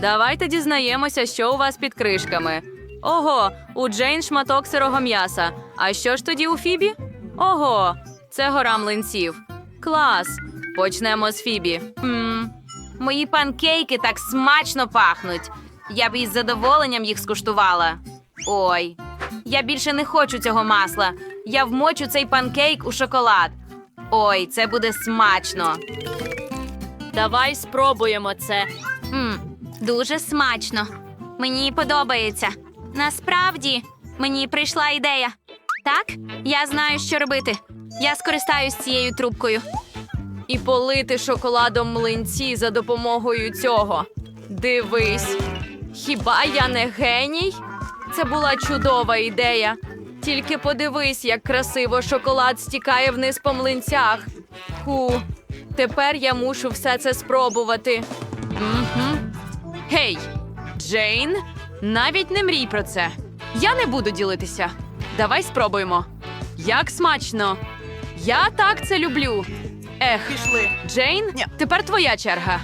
Давайте дізнаємося, що у вас під кришками. Ого, у Джейн шматок сирого м'яса. А що ж тоді у Фібі? Ого, це гора млинців. Клас. Почнемо з Фібі. М, Мої панкейки так смачно пахнуть. Я б із задоволенням їх скуштувала. Ой, я більше не хочу цього масла. Я вмочу цей панкейк у шоколад. Ой, це буде смачно. Давай спробуємо це. Мм, дуже смачно. Мені подобається. Насправді, мені прийшла ідея. Так, я знаю, що робити. Я скористаюсь цією трубкою. І полити шоколадом млинці за допомогою цього. Дивись. Хіба я не геній? Це була чудова ідея. Тільки подивись, як красиво шоколад стікає вниз по млинцях. Ху, тепер я мушу все це спробувати. Угу. Гей, Джейн, навіть не мрій про це. Я не буду ділитися. Давай спробуємо. Як смачно! Я так це люблю. Ех, пішли. Джейн, тепер твоя черга.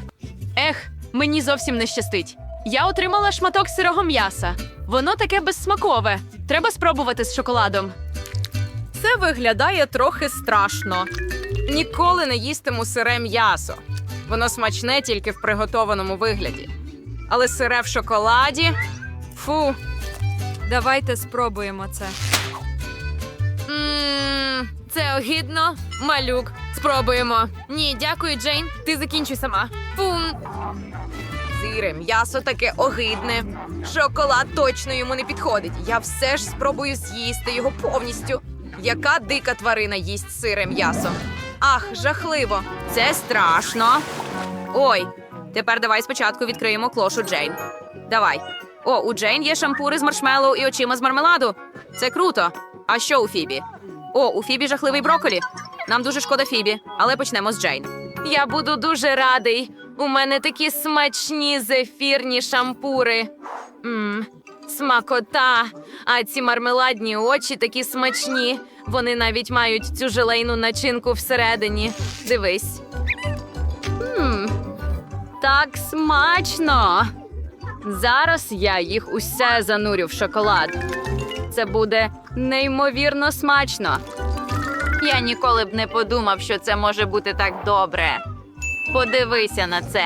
Ех, мені зовсім не щастить. Я отримала шматок сирого м'яса. Воно таке безсмакове. Треба спробувати з шоколадом. Це виглядає трохи страшно. Ніколи не їстиму сире м'ясо. Воно смачне тільки в приготованому вигляді. Але сире в шоколаді. Фу. Давайте спробуємо це. Мм, це огидно. Малюк. Спробуємо. Ні, дякую, Джейн. Ти закінчуй сама. Фум. Сире, м'ясо таке огидне. Шоколад точно йому не підходить. Я все ж спробую з'їсти його повністю. Яка дика тварина їсть сире м'ясо? Ах, жахливо. Це страшно. Ой, тепер давай спочатку відкриємо клошу Джейн. Давай. О, у Джейн є шампури з маршмеллоу і очима з мармеладу. Це круто. А що у Фібі? О, у Фібі жахливий броколі. Нам дуже шкода Фібі, але почнемо з Джейн. Я буду дуже радий. У мене такі смачні зефірні шампури. Мм, смакота. А ці мармеладні очі такі смачні. Вони навіть мають цю желейну начинку всередині. Дивись. Так смачно. Зараз я їх усе занурю в шоколад. Це буде неймовірно смачно. Я ніколи б не подумав, що це може бути так добре. Подивися на це.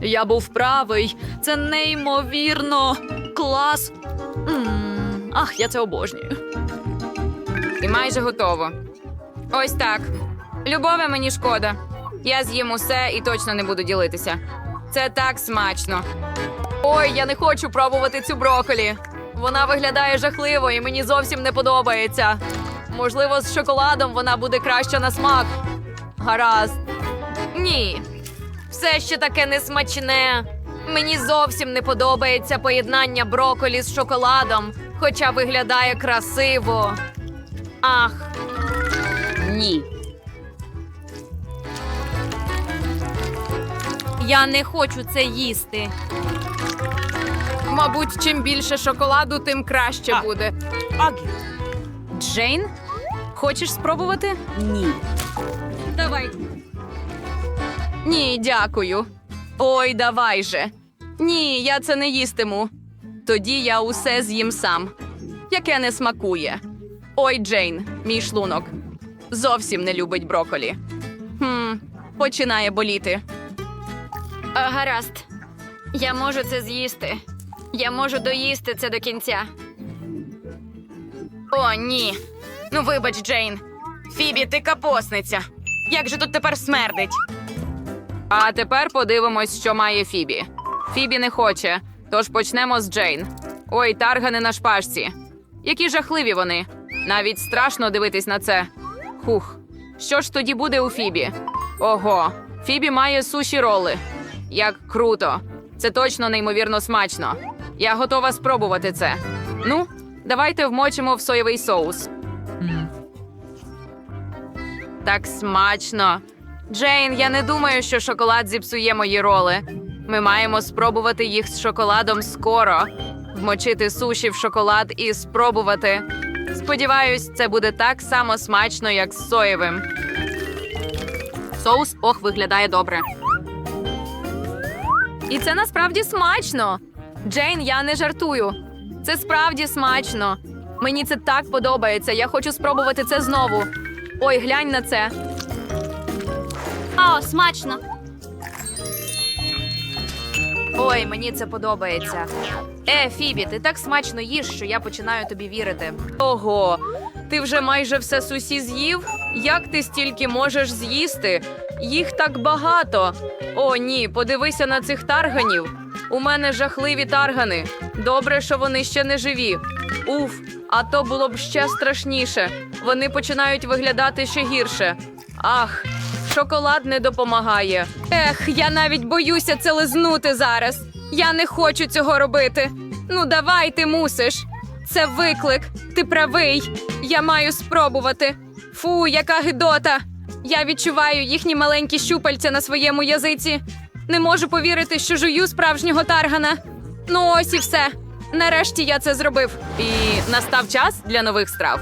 я був правий. Це неймовірно. Клас. М, ах, я це обожнюю. І майже готово. Ось так. Любове мені шкода. Я з'їм усе і точно не буду ділитися. Це так смачно. Ой, я не хочу пробувати цю броколі. Вона виглядає жахливо і мені зовсім не подобається. Можливо, з шоколадом вона буде краща на смак. Гаразд. Ні. Все ще таке несмачне. Мені зовсім не подобається поєднання броколі з шоколадом, хоча виглядає красиво. Ах. Ні. Я не хочу це їсти. Мабуть, чим більше шоколаду, тим краще буде. Джейн, хочеш спробувати? Ні. Давай. Ні, дякую. Ой, давай же. Ні, я це не їстиму. Тоді я усе з'їм сам. Яке не смакує. Ой, Джейн, мій шлунок. Зовсім не любить броколі. Хм, починає боліти. А, гаразд. Я можу це з'їсти. Я можу доїсти це до кінця. О, ні. Ну, вибач, Джейн. Фібі, ти капосниця. Як же тут тепер смердить? А тепер подивимось, що має Фібі. Фібі не хоче, тож почнемо з Джейн. Ой, таргани на шпажці. Які жахливі вони. Навіть страшно дивитись на це. Хух. Що ж тоді буде у Фібі? Ого, Фібі має суші роли. Як круто. Це точно неймовірно смачно. Я готова спробувати це. Ну, давайте вмочимо в соєвий соус. Так смачно. Джейн, я не думаю, що шоколад зіпсує мої роли. Ми маємо спробувати їх з шоколадом скоро. Вмочити суші в шоколад і спробувати. Сподіваюсь, це буде так само смачно, як з соєвим. Соус ох виглядає добре. І це насправді смачно. Джейн, я не жартую. Це справді смачно. Мені це так подобається. Я хочу спробувати це знову. Ой, глянь на це. О, смачно. Ой, мені це подобається. Е, Фібі, ти так смачно їш, що я починаю тобі вірити. Ого, ти вже майже все сусі з'їв? Як ти стільки можеш з'їсти? Їх так багато. О, ні, подивися на цих тарганів. У мене жахливі таргани. Добре, що вони ще не живі. Уф, а то було б ще страшніше. Вони починають виглядати ще гірше. Ах, шоколад не допомагає. Ех, я навіть боюся це лизнути зараз. Я не хочу цього робити. Ну, давай, ти мусиш. Це виклик. Ти правий. Я маю спробувати. Фу, яка гидота. Я відчуваю їхні маленькі щупальця на своєму язиці. Не можу повірити, що жую справжнього таргана. Ну, ось і все. Нарешті я це зробив. І настав час для нових страв.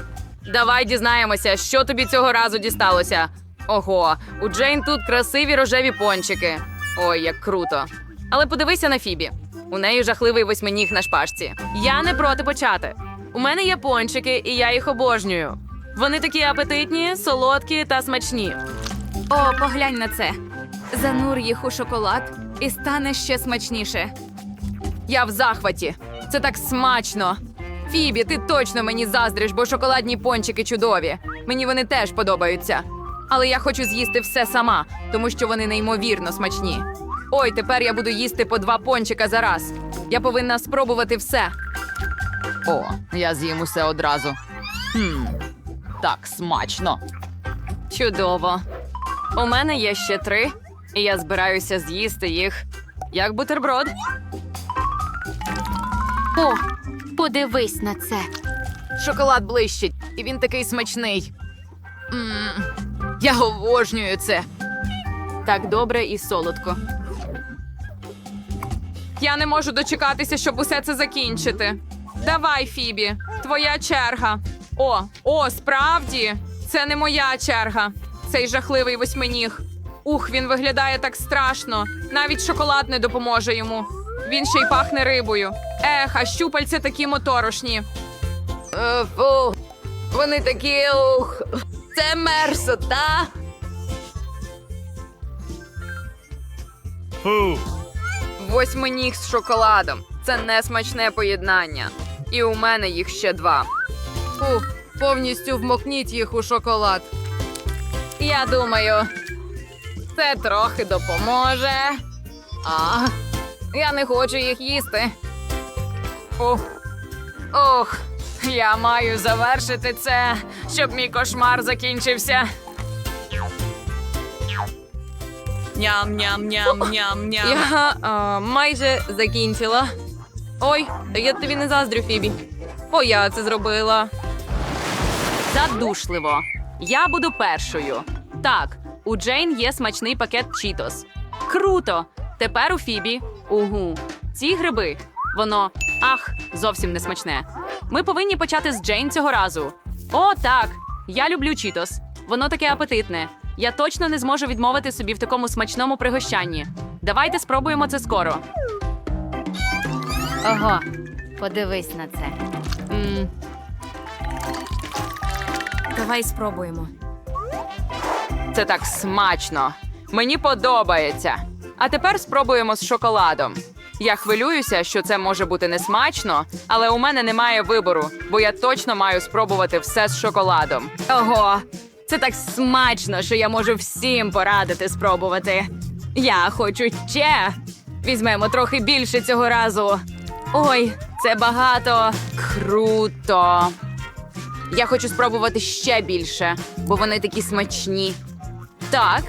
Давай дізнаємося, що тобі цього разу дісталося. Ого, у Джейн тут красиві рожеві пончики. Ой, як круто. Але подивися на Фібі. У неї жахливий восьминіг на шпажці. Я не проти почати. У мене є пончики, і я їх обожнюю. Вони такі апетитні, солодкі та смачні. О, поглянь на це. Занур їх у шоколад і стане ще смачніше. Я в захваті. Це так смачно. Фібі, ти точно мені заздриш, бо шоколадні пончики чудові. Мені вони теж подобаються. Але я хочу з'їсти все сама, тому що вони неймовірно смачні. Ой, тепер я буду їсти по два пончика за раз. Я повинна спробувати все. О, я з'їм усе одразу. Хм, так смачно. Чудово. У мене є ще три, і я збираюся з'їсти їх як бутерброд. О, подивись на це. Шоколад блищить, і він такий смачний. м я обожнюю це. Так добре і солодко. Я не можу дочекатися, щоб усе це закінчити. Давай, Фібі, твоя черга. О, о, справді, це не моя черга. Цей жахливий восьминіг. Ух, він виглядає так страшно. Навіть шоколад не допоможе йому. Він ще й пахне рибою. Ех, а щупальця такі моторошні. Е, фу, вони такі ух. Це мерзота. Фу. Восьминіг з шоколадом. Це несмачне поєднання. І у мене їх ще два. Фу, повністю вмокніть їх у шоколад. Я думаю, це трохи допоможе. А, я не хочу їх їсти. Ох, ох, я маю завершити це, щоб мій кошмар закінчився. Ням-ням-ням-ням-ням. Я а, майже закінчила. Ой, я тобі не заздрю, Фібі. Бо я це зробила. Задушливо. Я буду першою. Так, у Джейн є смачний пакет Чітос. Круто! Тепер у Фібі. Угу. Ці гриби. Воно ах, зовсім не смачне. Ми повинні почати з Джейн цього разу. О, так. Я люблю Чітос. Воно таке апетитне. Я точно не зможу відмовити собі в такому смачному пригощанні. Давайте спробуємо це скоро. Ого, подивись на це. м Давай спробуємо. Це так смачно. Мені подобається. А тепер спробуємо з шоколадом. Я хвилююся, що це може бути несмачно, але у мене немає вибору, бо я точно маю спробувати все з шоколадом. Ого, це так смачно, що я можу всім порадити спробувати. Я хочу ще. Візьмемо трохи більше цього разу. Ой, це багато. Круто. Я хочу спробувати ще більше, бо вони такі смачні. Так,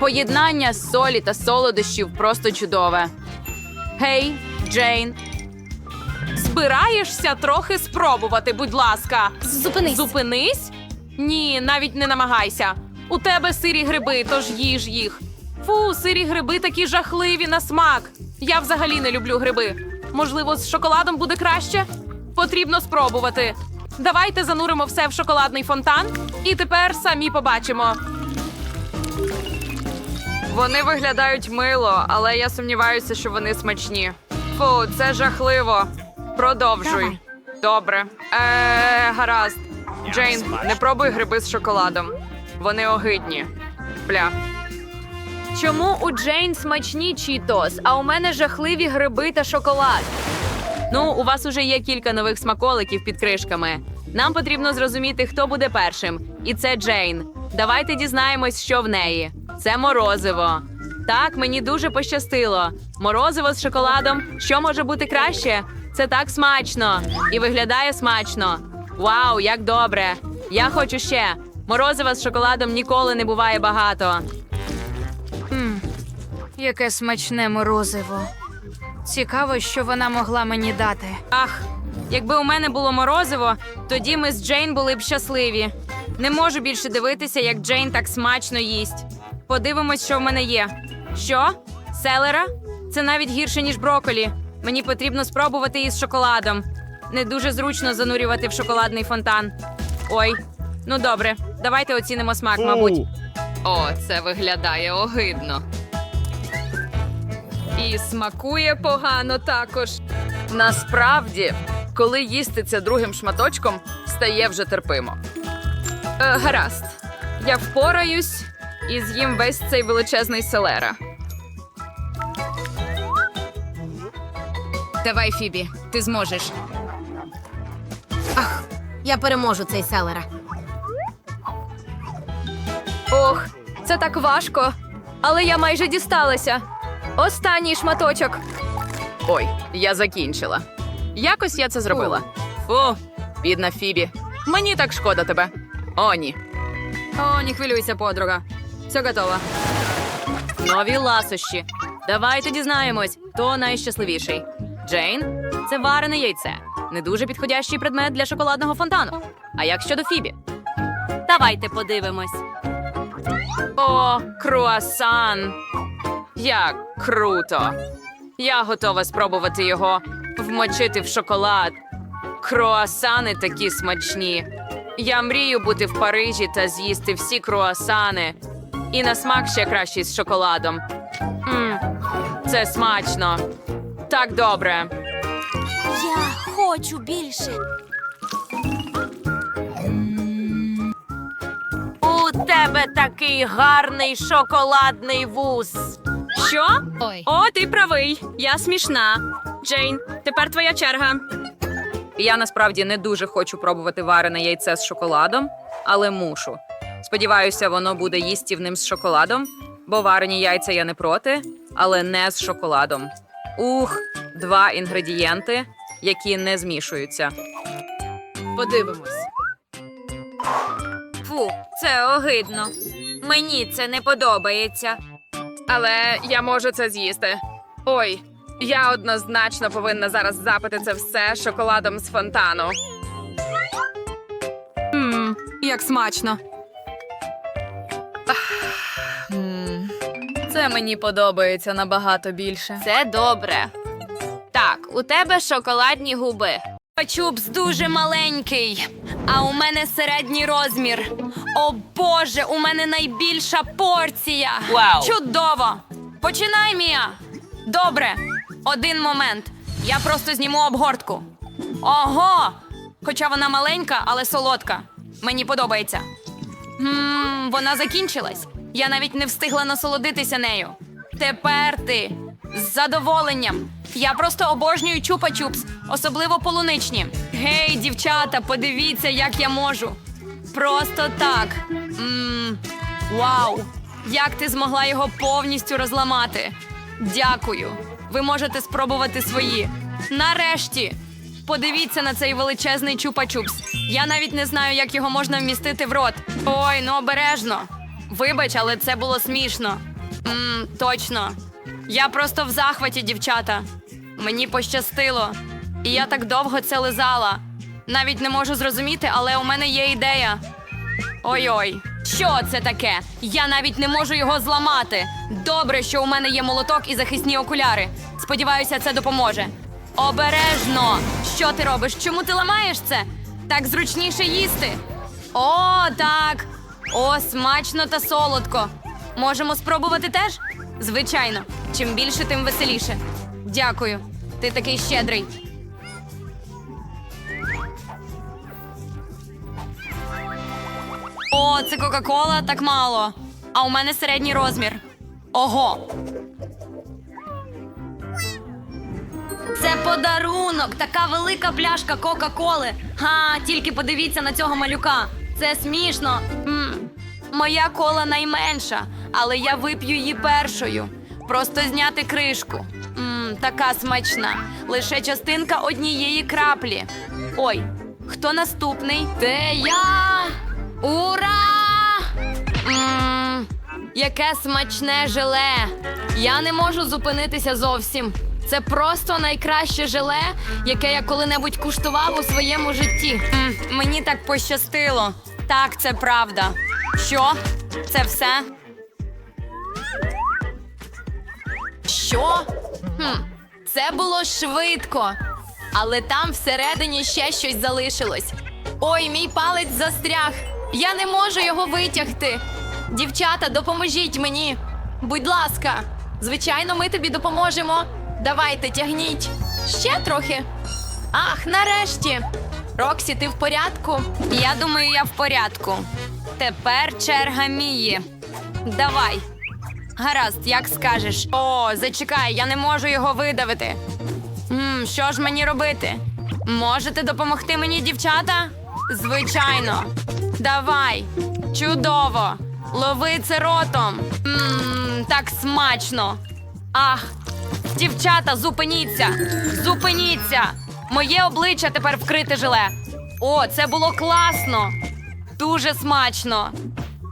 поєднання солі та солодощів просто чудове. Гей, Джейн. Збираєшся трохи спробувати, будь ласка. Зупинись. Зупинись? Ні, навіть не намагайся. У тебе сирі гриби, тож їж їх. Фу, сирі гриби такі жахливі на смак. Я взагалі не люблю гриби. Можливо, з шоколадом буде краще? Потрібно спробувати. Давайте зануримо все в шоколадний фонтан, і тепер самі побачимо. Вони виглядають мило, але я сумніваюся, що вони смачні. Фу, це жахливо. Продовжуй. Давай. Добре. Е, гаразд. Джейн, не пробуй гриби з шоколадом. Вони огидні. Бля. Чому у Джейн смачні чітос, а у мене жахливі гриби та шоколад? Ну, у вас уже є кілька нових смаколиків під кришками. Нам потрібно зрозуміти, хто буде першим. І це Джейн. Давайте дізнаємось, що в неї. Це морозиво. Так, мені дуже пощастило. Морозиво з шоколадом. Що може бути краще? Це так смачно і виглядає смачно. Вау, як добре! Я хочу ще. Морозива з шоколадом ніколи не буває багато. Яке смачне морозиво. Цікаво, що вона могла мені дати. Ах, якби у мене було морозиво, тоді ми з Джейн були б щасливі. Не можу більше дивитися, як Джейн так смачно їсть. Подивимось, що в мене є. Що? Селера? Це навіть гірше, ніж броколі. Мені потрібно спробувати її з шоколадом. Не дуже зручно занурювати в шоколадний фонтан. Ой, ну добре, давайте оцінимо смак, мабуть. О, це виглядає огидно. І смакує погано також. Насправді, коли їсти це другим шматочком, стає вже терпимо. Е, гаразд. Я впораюсь і з'їм весь цей величезний селера. Давай, Фібі, ти зможеш. Ах, Я переможу цей селера. Ох, це так важко. Але я майже дісталася. Останній шматочок. Ой, я закінчила. Якось я це зробила. Фу, бідна Фібі. Мені так шкода тебе. О, ні. О, не хвилюйся, подруга. Все готово. Нові ласощі. Давайте дізнаємось, хто найщасливіший. Джейн це варене яйце. Не дуже підходящий предмет для шоколадного фонтану. А як щодо Фібі? Давайте подивимось. О, круасан! Як круто! Я готова спробувати його вмочити в шоколад. Круасани такі смачні. Я мрію бути в Парижі та з'їсти всі круасани. І на смак ще кращий з шоколадом. м це смачно. Так добре. Я хочу більше. У тебе такий гарний шоколадний вуз. Що? Ой. О, ти правий. Я смішна. Джейн, тепер твоя черга. Я насправді не дуже хочу пробувати варене яйце з шоколадом, але мушу. Сподіваюся, воно буде їстівним з шоколадом, бо варені яйця я не проти, але не з шоколадом. Ух, два інгредієнти, які не змішуються. Подивимось. Фу, це огидно. Мені це не подобається. Але я можу це з'їсти. Ой, я однозначно повинна зараз запити це все шоколадом з фонтану. Мм, як смачно. Це мені подобається набагато більше. Це добре. Так, у тебе шоколадні губи. Чупс дуже маленький, а у мене середній розмір. О Боже, у мене найбільша порція. Вау. Чудово! Починай, Мія. Добре, один момент. Я просто зніму обгортку. Ого! Хоча вона маленька, але солодка. Мені подобається. Ммм, вона закінчилась. Я навіть не встигла насолодитися нею. Тепер ти з задоволенням. Я просто обожнюю чупа-чупс, особливо полуничні. Гей, дівчата, подивіться, як я можу. Просто так. Ммм, вау! Як ти змогла його повністю розламати? Дякую. Ви можете спробувати свої. Нарешті. Подивіться на цей величезний чупа-чупс. Я навіть не знаю, як його можна вмістити в рот. Ой, ну обережно. Вибач, але це було смішно. Мм, точно. Я просто в захваті, дівчата. Мені пощастило. І я так довго це лизала. Навіть не можу зрозуміти, але у мене є ідея. Ой-ой, що це таке? Я навіть не можу його зламати. Добре, що у мене є молоток і захисні окуляри. Сподіваюся, це допоможе. Обережно! Що ти робиш? Чому ти ламаєш це? Так зручніше їсти. О, так. О, смачно та солодко. Можемо спробувати теж? Звичайно, чим більше, тим веселіше. Дякую. Ти такий щедрий. О, це Кока-Кола, так мало. А у мене середній розмір. Ого. Це подарунок, така велика пляшка Кока-Коли. Га, тільки подивіться на цього малюка. Це смішно. м Моя кола найменша, але я вип'ю її першою. Просто зняти кришку. м така смачна. Лише частинка однієї краплі. Ой, хто наступний? Це я! Ура! Мм, яке смачне желе! Я не можу зупинитися зовсім. Це просто найкраще желе, яке я коли-небудь куштував у своєму житті. М, мені так пощастило. Так, це правда. Що? Це все? Що? Хм, це було швидко. Але там всередині ще щось залишилось. Ой, мій палець застряг. Я не можу його витягти. Дівчата, допоможіть мені. Будь ласка, звичайно, ми тобі допоможемо. Давайте, тягніть. Ще трохи. Ах, нарешті. Роксі, ти в порядку? Я думаю, я в порядку. Тепер черга Мії. Давай. Гаразд, як скажеш. О, зачекай, я не можу його видавити. М, що ж мені робити? Можете допомогти мені, дівчата? Звичайно. Давай. Чудово. Лови це ротом. Мм, так смачно. Ах, дівчата, зупиніться! Зупиніться! Моє обличчя тепер вкрите желе. О, це було класно. Дуже смачно.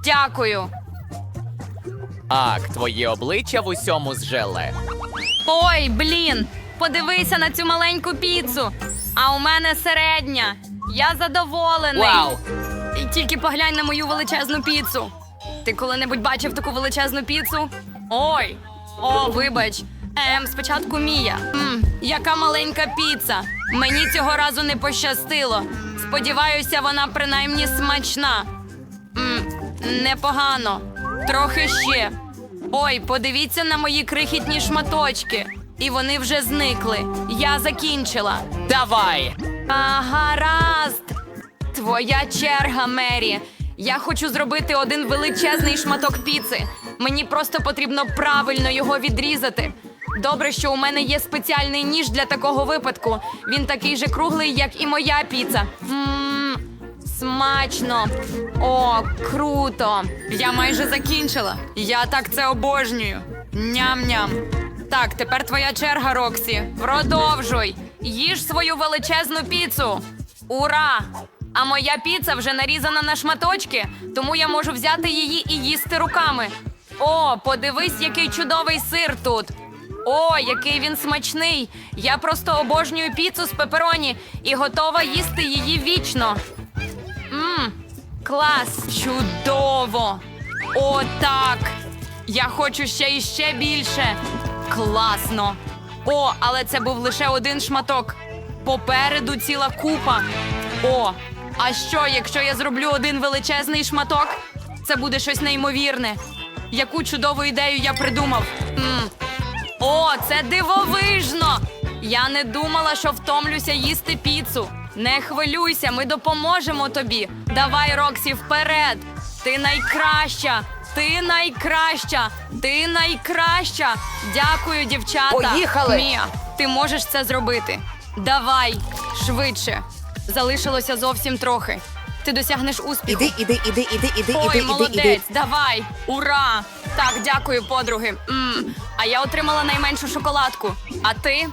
Дякую. Ак, твоє обличчя в усьому з желе. Ой, блін! Подивися на цю маленьку піцу. А у мене середня. Я задоволений. Вау! І тільки поглянь на мою величезну піцу. Ти коли-небудь бачив таку величезну піцу? Ой! О, вибач. Ем, спочатку Мія. М, яка маленька піца. Мені цього разу не пощастило. Сподіваюся, вона принаймні смачна. М, непогано. Трохи ще. Ой, подивіться на мої крихітні шматочки. І вони вже зникли. Я закінчила. Давай! А, гаразд. Твоя черга, Мері. Я хочу зробити один величезний шматок піци. Мені просто потрібно правильно його відрізати. Добре, що у мене є спеціальний ніж для такого випадку. Він такий же круглий, як і моя піца. Мм, смачно. О, круто. Я майже закінчила. Я так це обожнюю. Ням-ням. Так, тепер твоя черга, Роксі. Продовжуй. Їж свою величезну піцу. Ура! А моя піца вже нарізана на шматочки, тому я можу взяти її і їсти руками. О, подивись, який чудовий сир тут. О, який він смачний! Я просто обожнюю піцу з пепероні і готова їсти її вічно. Мм, клас! Чудово! О, так! Я хочу ще і ще більше. Класно! О, але це був лише один шматок. Попереду ціла купа. О, а що, якщо я зроблю один величезний шматок? Це буде щось неймовірне. Яку чудову ідею я придумав. м О, це дивовижно! Я не думала, що втомлюся їсти піцу. Не хвилюйся, ми допоможемо тобі. Давай, Роксі, вперед! Ти найкраща! Ти найкраща! Ти найкраща! Дякую, дівчата! Поїхали! Мія, ти можеш це зробити. Давай, швидше. Залишилося зовсім трохи. Ти досягнеш успіху. Іди, іди, іди, іди, іди, Ой, іди, молодець, іди, іди. давай! Ура! Так, дякую, подруги. м А я отримала найменшу шоколадку. А ти?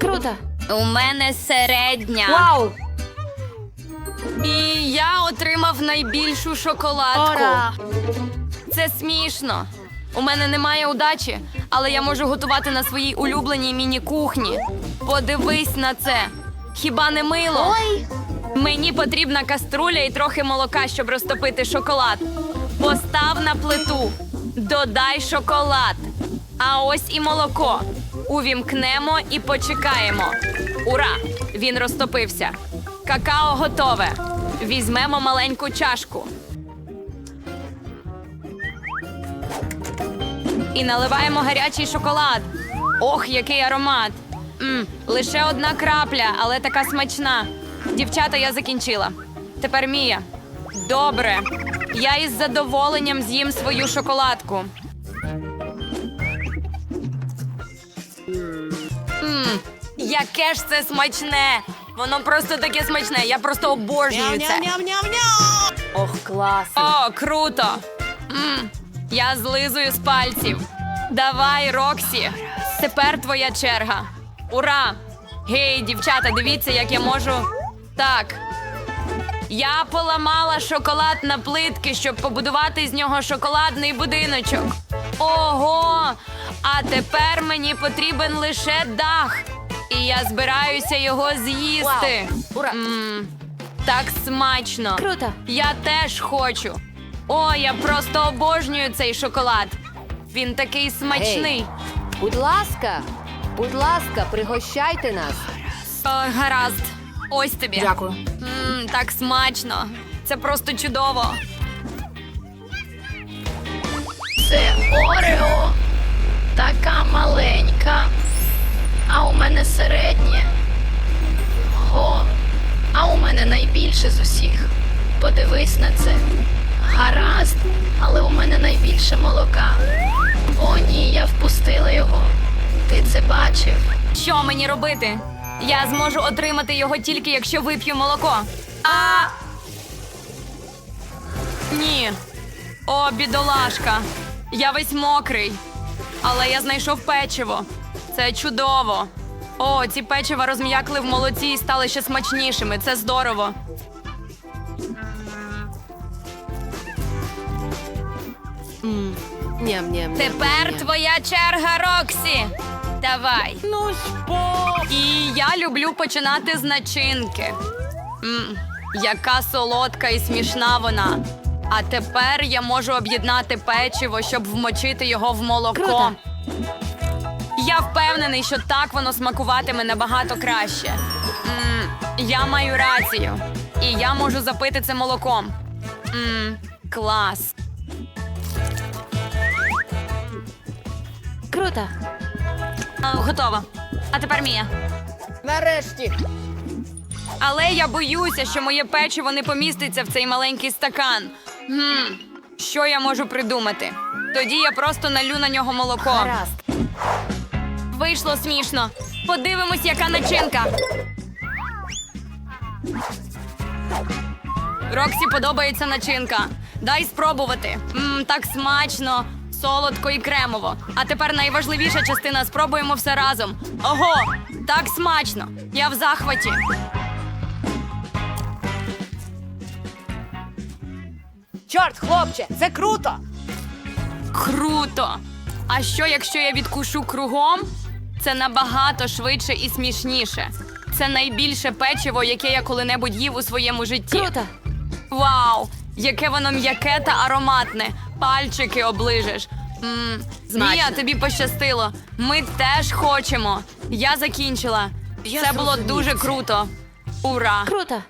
Круто. У мене середня. Вау! І я отримав найбільшу шоколадку. Ура! Це смішно. У мене немає удачі, але я можу готувати на своїй улюбленій міні-кухні. Подивись на це. Хіба не мило? Ой! Мені потрібна каструля і трохи молока, щоб розтопити шоколад. Постав на плиту, додай шоколад. А ось і молоко. Увімкнемо і почекаємо. Ура! Він розтопився. Какао готове. Візьмемо маленьку чашку. І наливаємо гарячий шоколад. Ох, який аромат! м лише одна крапля, але така смачна. Дівчата, я закінчила. Тепер Мія. Добре. Я із задоволенням з'їм свою шоколадку. Мм, яке ж це смачне! Воно просто таке смачне. Я просто обожнюю це. Ох, клас. О, круто! м я злизую з пальців. Давай, Роксі. Тепер твоя черга. Ура! Гей, дівчата, дивіться, як я можу. Так. Я поламала шоколад на плитки, щоб побудувати з нього шоколадний будиночок. Ого! А тепер мені потрібен лише дах. І я збираюся його з'їсти. Ура! М, так смачно. Круто. Я теж хочу. О, я просто обожнюю цей шоколад. Він такий смачний. Будь ласка, будь ласка, пригощайте нас. О, гаразд. Ось тобі. Дякую. Мм, так смачно. Це просто чудово. Це Орео. Така маленька. А у мене середнє. О, а у мене найбільше з усіх. Подивись на це. Гаразд, але у мене найбільше молока. О, ні, я впустила його. Ти це бачив? Що мені робити? Я зможу отримати його тільки якщо вип'ю молоко. А. Ні. О, бідолашка. Я весь мокрий. Але я знайшов печиво. Це чудово. О, ці печива розм'якли в молоці і стали ще смачнішими. Це здорово. Ням-ням. Тепер твоя черга, Роксі. Давай. Ну І я люблю починати з начинки. м яка солодка і смішна вона. А тепер я можу об'єднати печиво, щоб вмочити його в молоко. Круто. Я впевнений, що так воно смакуватиме набагато краще. м я маю рацію. І я можу запити це молоком. м клас. Круто. А, Готова. А тепер Мія. Нарешті. Але я боюся, що моє печиво не поміститься в цей маленький стакан. Гм, що я можу придумати? Тоді я просто налю на нього молоко. Гаразд. Вийшло смішно. Подивимось, яка начинка. Роксі подобається начинка. Дай спробувати. Мм, так смачно, солодко і кремово. А тепер найважливіша частина спробуємо все разом. Ого, так смачно! Я в захваті. Чорт, хлопче, це круто! Круто! А що, якщо я відкушу кругом? Це набагато швидше і смішніше. Це найбільше печиво, яке я коли-небудь їв у своєму житті. Круто. Вау! Яке воно м'яке та ароматне. Пальчики оближеш. Мія, тобі пощастило. Ми теж хочемо. Я закінчила. Це було дуже круто. Ура! Круто.